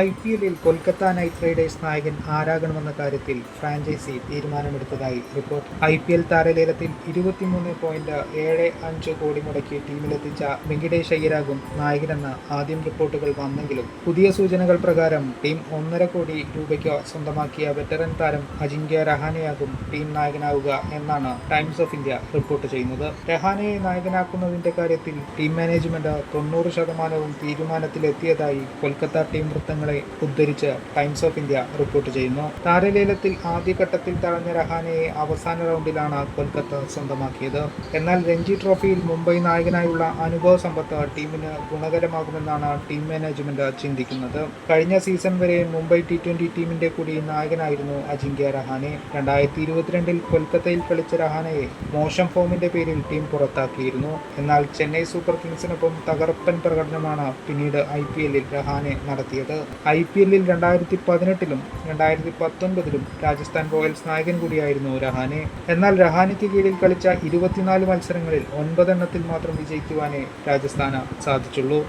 I P എല്ലിൽ Kolkata night Riders നായകൻ ആരാകണമെന്ന കാര്യത്തിൽ ഫ്രാഞ്ചൈസി തീരുമാനമെടുത്തതായി റിപ്പോർട്ട്. ഐ പി എൽ താരലേലത്തിൽ ഇരുപത്തിമൂന്ന് പോയിന്റ് ഏഴ് അഞ്ച് കോടി മുടക്കി ടീമിലെത്തിച്ച വെങ്കിടേഷ് അയ്യരാകും നായകനെന്ന് ആദ്യം റിപ്പോർട്ടുകൾ വന്നെങ്കിലും പുതിയ സൂചനകൾ പ്രകാരം ടീം ഒന്നര കോടി രൂപയ്ക്ക് സ്വന്തമാക്കിയ വെറ്ററൻ താരം അജിങ്ക്യ രഹാനെയാകും ടീം നായകനാവുക എന്നാണ് ടൈംസ് ഓഫ് ഇന്ത്യ റിപ്പോർട്ട് ചെയ്യുന്നത്. രഹാനയെ നായകനാക്കുന്നതിന്റെ കാര്യത്തിൽ ടീം മാനേജ്മെന്റ് തൊണ്ണൂറ് ശതമാനവും തീരുമാനത്തിലെത്തിയതായി കൊൽക്കത്ത ടീം വൃത്തങ്ങളെ ഉദ്ധരിച്ച് ടൈംസ് ഓഫ് ഇന്ത്യ റിപ്പോർട്ട് ചെയ്യുന്നു. താരലേലത്തിൽ ആദ്യഘട്ടത്തിൽ തഴഞ്ഞ രഹാനെയെ അവസാന റൗണ്ടിലാണ് കൊൽക്കത്ത സ്വന്തമാക്കിയത്. എന്നാൽ രഞ്ജി ട്രോഫിയിൽ മുംബൈ നായകനായുള്ള അനുഭവ സമ്പത്ത് ടീമിന് ഗുണകരമാകുമെന്നാണ് ടീം മാനേജ്മെന്റ് ചിന്തിക്കുന്നത്. കഴിഞ്ഞ സീസൺ വരെ മുംബൈ ടി ട്വന്റി ടീമിന്റെ കൂടി നായകനായിരുന്നു അജിങ്ക്യ രഹാനെ. രണ്ടായിരത്തി ഇരുപത്തിരണ്ടിൽ കൊൽക്കത്തയിൽ കളിച്ച രഹാനയെ മോശം ഫോമിന്റെ പേരിൽ ടീം പുറത്താക്കിയിരുന്നു. എന്നാൽ ചെന്നൈ സൂപ്പർ കിങ്സിനൊപ്പം തകർപ്പൻ പ്രകടനമാണ് പിന്നീട് ഐ പി എല്ലിൽ രഹാനെ നടത്തിയത്. ഐ പി എല്ലിൽ രണ്ടായിരത്തി പതിനെട്ടിലും രണ്ടായിരത്തി പത്തൊൻപതിലും രാജസ്ഥാൻ റോയൽസ് നായകൻ കൂടിയായിരുന്നു രഹാനെ. എന്നാൽ രഹാനയ്ക്ക് കീഴിൽ കളിച്ച ഇരുപത്തിനാല് മത്സരങ്ങളിൽ ഒൻപതെണ്ണത്തിൽ മാത്രം വിജയിക്കുവാനേ രാജസ്ഥാന് സാധിച്ചുള്ളൂ.